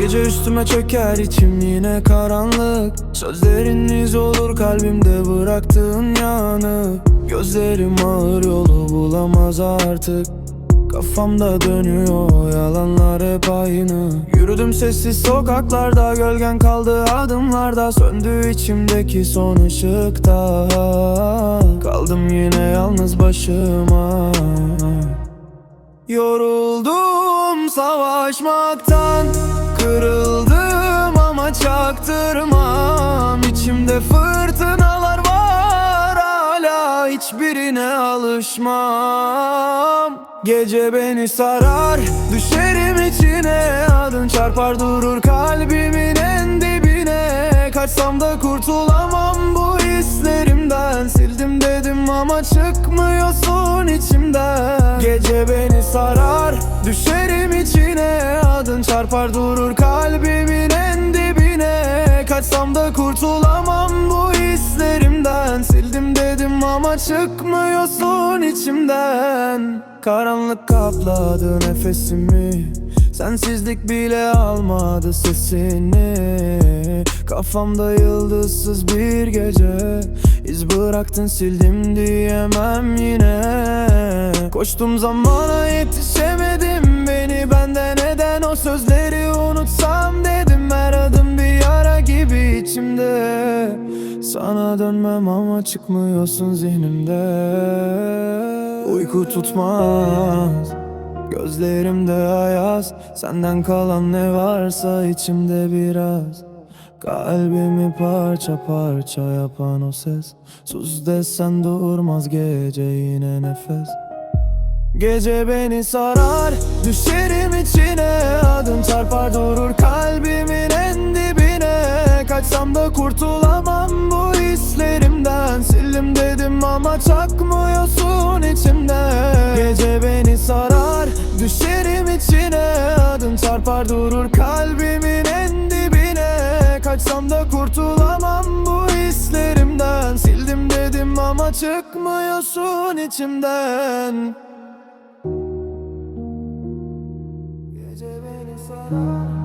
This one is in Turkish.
Gece üstüme çöker içim yine karanlık. Sözleriniz olur kalbimde bıraktığın yanı. Gözlerim ağır yolu bulamaz artık. Kafamda dönüyor yalanlar. Yürüdüm sessiz sokaklarda Gölgen kaldı adımlarda. Söndü içimdeki son ışıkta. Kaldım yine yalnız başıma. Yoruldum savaşmaktan Kırıldım ama çaktırmam Hiçbirine alışmam. Gece beni sarar Düşerim içine. Adın çarpar durur kalbimin en dibine. Kaçsam da kurtulamam bu hislerimden. Sildim dedim ama çıkmıyorsun içimden. Gece beni sarar Düşerim içine. Adın çarpar durur kalbimin en dibine Kaçsam da kurtulamam bu hislerimden. Sildim dedim ama çıkmıyorsun içimden. Karanlık kapladı nefesimi. Sensizlik bile almadı sesini. Kafamda yıldızsız bir gece. İz bıraktın sildim diyemem yine. Koştum zamana yetişemedim Beni. Benden neden o sözleri unutsam dedim Sana dönmem ama çıkmıyorsun zihnimde. Uyku tutmaz Gözlerimde ayaz. Senden kalan ne varsa içimde biraz. Kalbimi parça parça yapan o ses. Sus desen durmaz gece yine nefes. Gece beni sarar Düşerim içine. Adım çarpar durur kalbimin ama çakmıyorsun içimde. Gece beni sarar Düşerim içine. Adım çarpar durur kalbimin en dibine. Kaçsam da kurtulamam bu hislerimden. Sildim dedim ama çıkmıyorsun içimden. Gece beni sarar